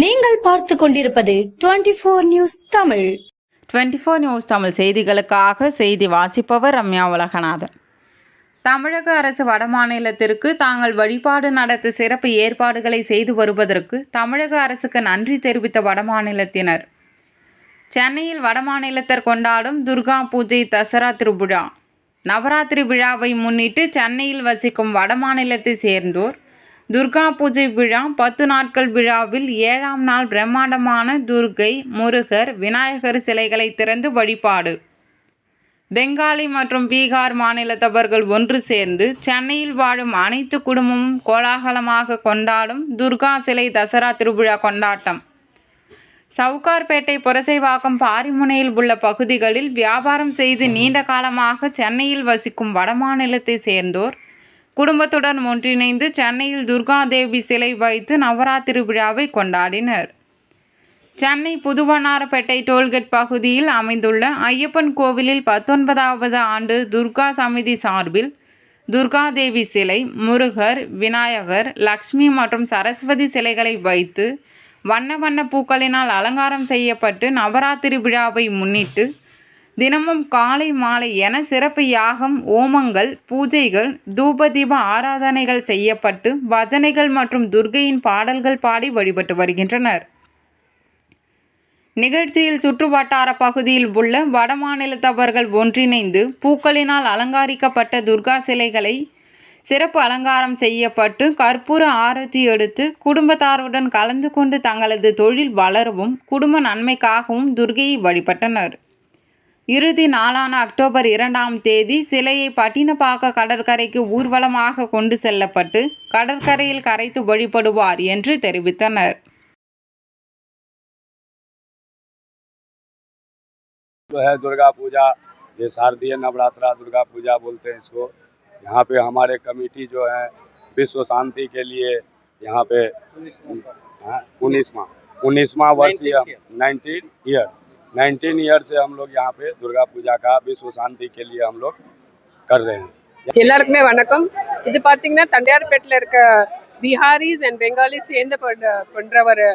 நீங்கள் பார்த்து கொண்டிருப்பது twenty four news Tamil. Twenty four news Tamil செய்திகளுக்காக செய்தி வாசிப்பவர் ரம்யா உலகநாதன். தமிழக அரசு வடமாநிலத்திற்கு தாங்கள் வழிபாடு நடத்த சிறப்பு ஏற்பாடுகளை செய்து வருவதற்கு தமிழக அரசுக்கு நன்றி தெரிவித்த வடமாநிலத்தினர் சென்னையில் வடமாநிலத்தர் கொண்டாடும் துர்கா பூஜை தசரா திருவிழா. நவராத்திரி விழாவை முன்னிட்டு சென்னையில் வசிக்கும் வடமாநிலத்தை சேர்ந்தோர் துர்கா பூஜை விழா பத்து நாட்கள் விழாவில் ஏழாம் நாள் பிரம்மாண்டமான துர்கை முருகர் விநாயகர் சிலைகளை திறந்து வழிபாடு. பெங்காலி மற்றும் பீகார் மாநிலத்தவர்கள் ஒன்று சேர்ந்து சென்னையில் வாழும் அனைத்து குடும்பமும் கோலாகலமாக கொண்டாடும் துர்கா சிலை தசரா திருவிழா கொண்டாட்டம். சவுகார்பேட்டை புரசைவாக்கம் பாரிமுனையில் உள்ள பகுதிகளில் வியாபாரம் செய்து நீண்ட காலமாக சென்னையில் வசிக்கும் வடமாநிலத்தை சேர்ந்தோர் குடும்பத்துடன் ஒன்றிணைந்து சென்னையில் துர்காதேவி சிலை வைத்து நவராத்திரி விழாவை கொண்டாடினர். சென்னை புதுவண்ணாரப்பேட்டை டோல்கேட் பகுதியில் அமைந்துள்ள ஐயப்பன் கோவிலில் பத்தொன்பதாவது ஆண்டு துர்கா சமிதி சார்பில் துர்காதேவி சிலை முருகர் விநாயகர் லக்ஷ்மி மற்றும் சரஸ்வதி சிலைகளை வைத்து வண்ண வண்ண பூக்களினால் அலங்காரம் செய்யப்பட்டு நவராத்திரி விழாவை முன்னிட்டு தினமும் காலை மாலை என சிறப்பு யாகம் ஓமங்கள் பூஜைகள் தூபதீப ஆராதனைகள் செய்யப்பட்டு பஜனைகள் மற்றும் துர்கையின் பாடல்கள் பாடி வழிபட்டு வருகின்றனர். நிகழ்ச்சியில் சுற்றுவட்டார பகுதியில் உள்ள வடமாநிலத்தவர்கள் ஒன்றிணைந்து பூக்களினால் அலங்காரிக்கப்பட்ட துர்கா சிலைகளை சிறப்பு அலங்காரம் செய்யப்பட்டு கற்பூர ஆரத்தி எடுத்து குடும்பத்தாருடன் கலந்து கொண்டு தங்களது தொழில் வளரவும் குடும்ப நன்மைக்காகவும் துர்கையை வழிபட்டனர். இறுதி நாளான அக்டோபர் இரண்டாம் தேதி சிலையை பட்டினப்பாக்க கடற்கரைக்கு ஊர்வலமாக கொண்டு செல்லப்பட்டு கடற்கரையில் கரைத்து வழிபடுவார் என்று தெரிவித்தனர் जो है दुर्गा पूजा ये शारदीय नवरात्रा दुर्गा पूजा बोलते हैं इसको यहाँ पे हमारे कमेटी जो है विश्व शांति के लिए यहाँ पे उन्नीसवा उन्नीसवा वर्षीय नाइनटीन ईयर नाइनटीन ईयर से हम लोग यहाँ पे दुर्गा पूजा का विश्व शांति के लिए हम लोग कर रहे हैं எல்லாருக்குமே வணக்கம் இது பார்த்தீங்கன்னா தண்டையார்பேட்டில் இருக்க பிஹாரிஸ் அண்ட் பெங்காலிஸ் சேர்ந்து பண்ற பண்ற ஒரு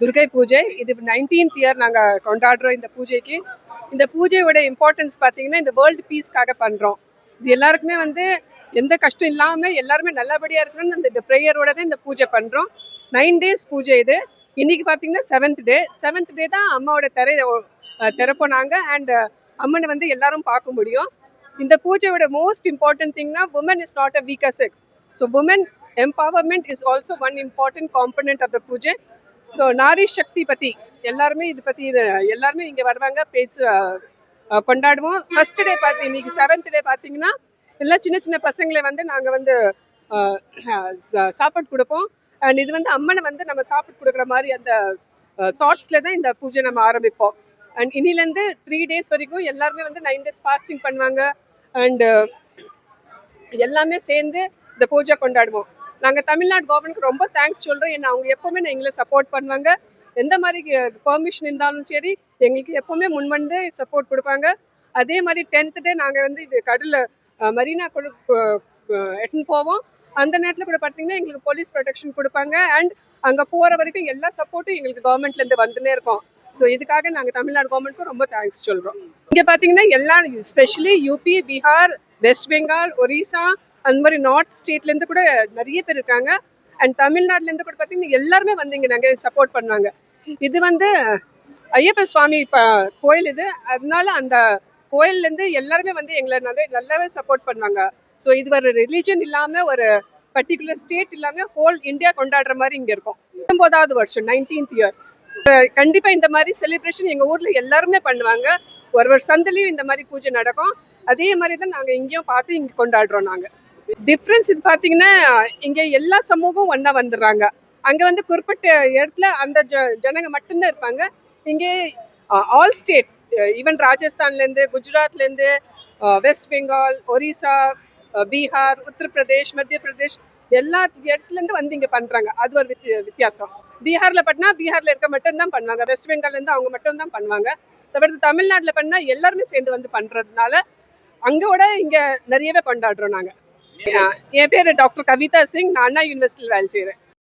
துர்கை பூஜை இது நைன்டீன்த் இயர் நாங்கள் கொண்டாடுறோம் இந்த பூஜைக்கு இந்த பூஜையோட இம்பார்ட்டன்ஸ் பார்த்தீங்கன்னா இந்த வேர்ல்டு பீஸ்க்காக பண்ணுறோம் இது எல்லாருக்குமே வந்து எந்த கஷ்டம் இல்லாமல் எல்லாருமே நல்லபடியாக இருக்கணும்னு அந்த ப்ரேயரோட தான் இந்த பூஜை பண்ணுறோம் நைன் டேஸ் பூஜை இது இன்னைக்கு பார்த்தீங்கன்னா செவன்த் டே செவன்த் டே தான் அம்மாவோட திரை திறப்போனாங்க. அண்ட் அம்மனை வந்து எல்லாரும் பார்க்க முடியும். இந்த பூஜையோட most important திங்னா woman is not a weaker sex so woman empowerment is also one important component of the puja. So Nari Shakti பற்றி எல்லாருமே இது பற்றி இது எல்லாருமே இங்கே வருவாங்க பேசு கொண்டாடுவோம். ஃபர்ஸ்ட் டே பார்த்து இன்னைக்கு செவன்த் டே பார்த்தீங்கன்னா எல்லாம் சின்ன சின்ன பசங்களை வந்து நாங்கள் வந்து சா- சாப்பாடு கொடுப்போம். அண்ட் இது வந்து அம்மனை வந்து நம்ம சாப்பிட்டு கொடுக்குற மாதிரி அந்த தாட்ஸில் தான் இந்த பூஜை நம்ம ஆரம்பிப்போம். அண்ட் இன்னிலேருந்து த்ரீ டேஸ் வரைக்கும் எல்லாருமே வந்து நைன் டேஸ் ஃபாஸ்டிங் பண்ணுவாங்க. அண்டு uh, எல்லாமே சேர்ந்து இந்த பூஜை கொண்டாடுவோம். நாங்கள் தமிழ்நாடு கவர்மெண்ட்க்கு ரொம்ப தேங்க்ஸ் சொல்கிறோம் ஏன்னா அவங்க எப்போவுமே நான் எங்களை சப்போர்ட் பண்ணுவாங்க. எந்த மாதிரி uh, பெர்மிஷன் இருந்தாலும் சரி எங்களுக்கு எப்போவுமே முன் வந்து சப்போர்ட் கொடுப்பாங்க. அதே மாதிரி டென்த்து டே நாங்கள் வந்து இது கடலில் மரீனா கொடு எட்டுன்னு போவோம். அந்த நேரத்தில் கூட பார்த்தீங்கன்னா எங்களுக்கு போலீஸ் ப்ரொடெக்ஷன் கொடுப்பாங்க. அண்ட் அங்கே போகிற வரைக்கும் எல்லா சப்போர்ட்டும் எங்களுக்கு கவர்மெண்ட்லேருந்து வந்துனே இருக்கோம். ஸோ இதுக்காக நாங்கள் தமிழ்நாடு கவர்மெண்ட்க்கும் ரொம்ப தேங்க்ஸ் சொல்கிறோம் இங்கே பார்த்தீங்கன்னா எல்லா specially UP Bihar West Bengal Orissa அந்த மாதிரி நார்த் ஸ்டேட்லேருந்து கூட நிறைய பேர் இருக்காங்க. அண்ட் தமிழ்நாட்டிலேருந்து கூட பார்த்தீங்கன்னா எல்லாருமே வந்து இங்கே நாங்கள் சப்போர்ட் பண்ணுவாங்க. இது வந்து ஐயப்ப சுவாமி இப்போ கோயில் இது. அதனால அந்த கோயில்லேருந்து எல்லாருமே வந்து எங்களை நல்ல நல்லாவே சப்போர்ட் பண்ணுவாங்க. ஸோ இது ஒரு ரிலீஜன் இல்லாமல் ஒரு பர்டிகுலர் ஸ்டேட் இல்லாமல் ஹோல் இந்தியா கொண்டாடுற மாதிரி இங்கே இருக்கும். பத்தொம்போதாவது வருஷம் நைன்டீன்த் இயர் கண்டிப்பாக இந்த மாதிரி செலிப்ரேஷன் எங்கள் ஊரில் எல்லாருமே பண்ணுவாங்க. ஒரு ஒரு சந்திலையும் இந்த மாதிரி பூஜை நடக்கும். அதே மாதிரி தான் நாங்கள் இங்கேயும் பார்த்து இங்கே கொண்டாடுறோம் நாங்கள் டிஃப்ரென்ஸ் இது பார்த்தீங்கன்னா இங்கே எல்லா சமூகம் ஒன்றா வந்துடுறாங்க. அங்கே வந்து குறிப்பிட்ட இடத்துல அந்த ஜ ஜனங்க மட்டும்தான் இருப்பாங்க. இங்கே ஆல் ஸ்டேட் ஈவன் ராஜஸ்தான்லேருந்து குஜராத்லேருந்து வெஸ்ட் பெங்கால் ஒரிசா பீகார் உத்தரப்பிரதேஷ் மத்திய பிரதேஷ் எல்லா இடத்துலேருந்து வந்து இங்கே பண்ணுறாங்க அது ஒரு வித்தியாசம். பீகாரில் பண்ணால் பீகாரில் இருக்க மட்டும்தான் பண்ணுவாங்க. வெஸ்ட் பெங்கால்லேருந்து அவங்க மட்டும்தான் பண்ணுவாங்க. தவிர்த்து தமிழ்நாட்டில் பண்ணால் எல்லாருமே சேர்ந்து வந்து பண்ணுறதுனால அங்கோட இங்கே நிறையவே கொண்டாடுறோம் நாங்கள் என் பேர் டாக்டர் கவிதா சிங். நான் அண்ணா யூனிவர்சிட்டியில் வேலை செய்கிறேன்